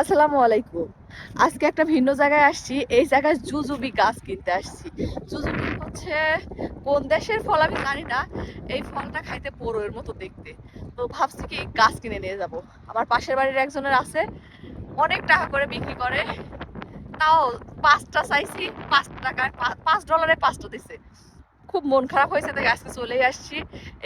আসসালামু আলাইকুম। আজকে একটা ভিন্ন জায়গায় আসছি, এই জায়গায় জুজুবি গাছ কিনতে আসছি। জুজুবি হচ্ছে কোন দেশের ফল আমি জানি না, এই ফলটা খাইতে পোড়োর মতো দেখতে। তো ভাবছি কি গাছ কিনে নিয়ে যাব। আমার পাশের বাড়ির একজনের আছে, অনেক টাকা করে বিক্রি করে। তাও পাঁচটা চাইছি, পাঁচ টাকায় পাঁচ ডলারে পাঁচটা দিছে। খুব মন খারাপ হয়েছে, তাই আজকে চলেই আসছি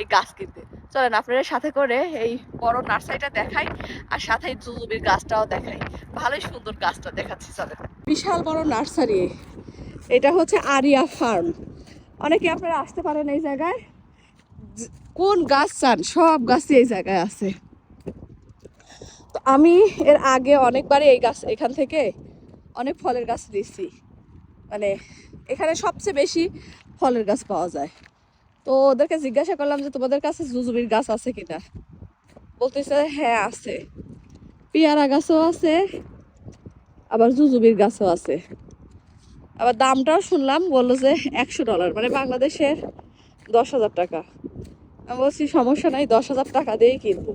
এই গাছ কিনতে। চলেন, আপনাদের সাথে করে এই বড় নার্সারিটা দেখাই, আর সাথে জুজুবির গাছটাও দেখাই। ভালোই সুন্দর গাছটা দেখাচ্ছি, চলেন। বিশাল বড় নার্সারি, এটা হচ্ছে আরিয়া ফার্ম। অনেকে আপনারা আসতে পারেন এই জায়গায়। কোন গাছ চান? সব গাছই এই জায়গায় আছে। তো আমি এর আগে অনেকবারই এই গাছ, এখান থেকে অনেক ফলের গাছ দিচ্ছি মানে এখানে সবচেয়ে বেশি ফলের গাছ পাওয়া যায়। তো ওদেরকে জিজ্ঞাসা করলাম যে, তোমাদের কাছে জুজুবির গাছ আছে কিনা? বলতেছে হ্যাঁ আছে। পেয়ারা গাছও আছে, আবার জুজুবির গাছও আছে। আবার দামটাও শুনলাম, বলল যে, একশো ডলার মানে বাংলাদেশের দশ হাজার টাকা। আমি বলছি, সমস্যা নাই, দশ হাজার টাকা দিয়েই কিনবো।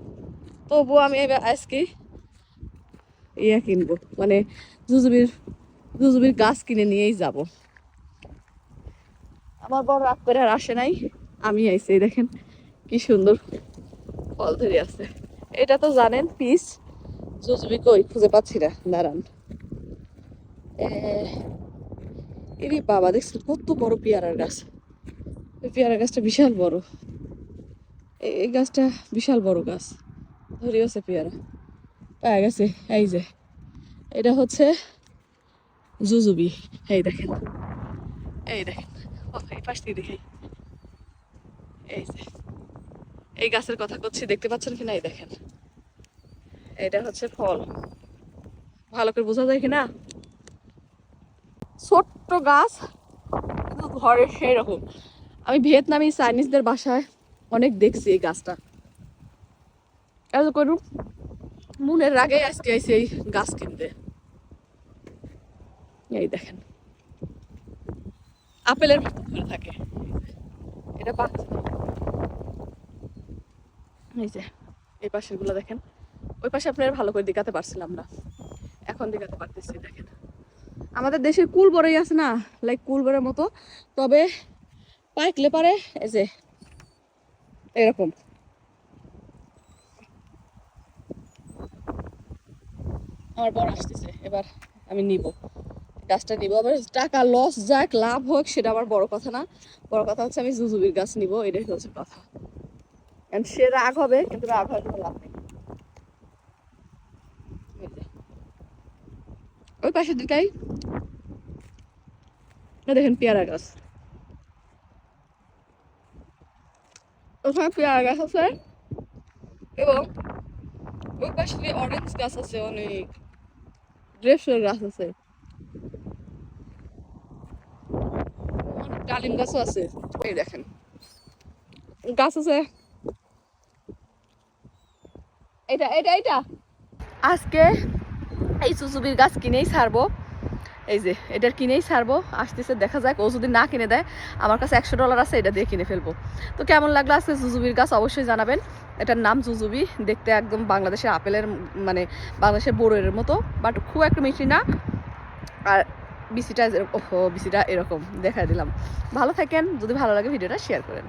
তবু আমি এবার আজকে ইয়ে কিনবো মানে জুজুবির জুজুবির গাছ কিনে নিয়েই যাব। আমার বড় রাগ করে আর আসে নাই। আমি এই দেখেন কি সুন্দর ফল ধরে আছে। এটা তো জানেন, পিস। জুজুবি কই? খুঁজে পাচ্ছি না। দাঁড়ান। এরে বাবা, দেখছেন কত বড় পেয়ারার গাছ। পেয়ারা গাছটা বিশাল বড়। এই গাছটা বিশাল বড় গাছ। ধরে আছে পেয়ারা। পাওয়া গেছে, এই যে। এটা হচ্ছে জুজুবি। এই দেখেন। এই দেখেন। এই পাশ দিয়ে দেখাই এই যে, এই গাছের কথা করছি দেখতে পাচ্ছেন কিনা? এই দেখেন। এটা হচ্ছে ফল। ভালো করে বোঝা যায় কিনা? ছোট্ট গাছ ঘরে সেই রকম আমি ভিয়েতনামি চাইনিজদের বাসায় অনেক দেখছি এই গাছটা। এত করুন। মনের রাগে আজকে আইসি এই গাছ কিনতে। এই দেখেন। আপেলের মতো ধরে থাকে। এটা পাচ্ছে এই যে, এই পাশেরগুলো দেখেন। ওই পাশে আপনারা ভালো করে দেখাতে পারছিলাম না এখন দেখাতে পারতেছি, দেখেন। আমাদের দেশের কুল বড়ই আছে না লাইক কুল বড়ের মতো। তবে পাইকলে পারে, এই যে, এরকম। আমার বড় আসতেছে, এবার আমি নিব। গাছটা নিব। আবার টাকা লস যাক, লাভ হোক, সেটা আমার বড় কথা না। বড় কথা হচ্ছে আমি জুজুবির গাছ নিব, এটাই হচ্ছে কথা। সে রাগ হবে, কিন্তু রাগ হয় কোনো লাভ নেই। ওই পাশের দিকেই এই দেখেন পেয়ারা গাছ। ওখানে পেয়ারা গাছ আছে। এবং ওই পাশে অরেঞ্জ গাছ আছে, অনেক। গ্রেপসের গাছ আছে। ডালিম গাছও আছে। এই দেখেন। গাছ আছে। এটা এটা এটা। আজকে এই সুসুবির গাছ কিনেই ছাড়বো। এই যে, এটার কিনেই ছাড়বো। আসতেছে, দেখা যাক। ও যদি না কিনে দেয়, আমার কাছে একশো ডলার আছে, এটা দিয়ে কিনে ফেলব। তো কেমন লাগল আজকে জুজুবির গাছ অবশ্যই জানাবেন। এটার নাম জুজুবি দেখতে একদম বাংলাদেশের আপেলের মানে বাংলাদেশের বড়ের মতো। বাট খুব একটা মিষ্টি না। আর বিসিটা ওহো বিসিটা এরকম দেখা দিলাম। ভালো থাকেন, যদি ভালো লাগে ভিডিওটা শেয়ার করেন।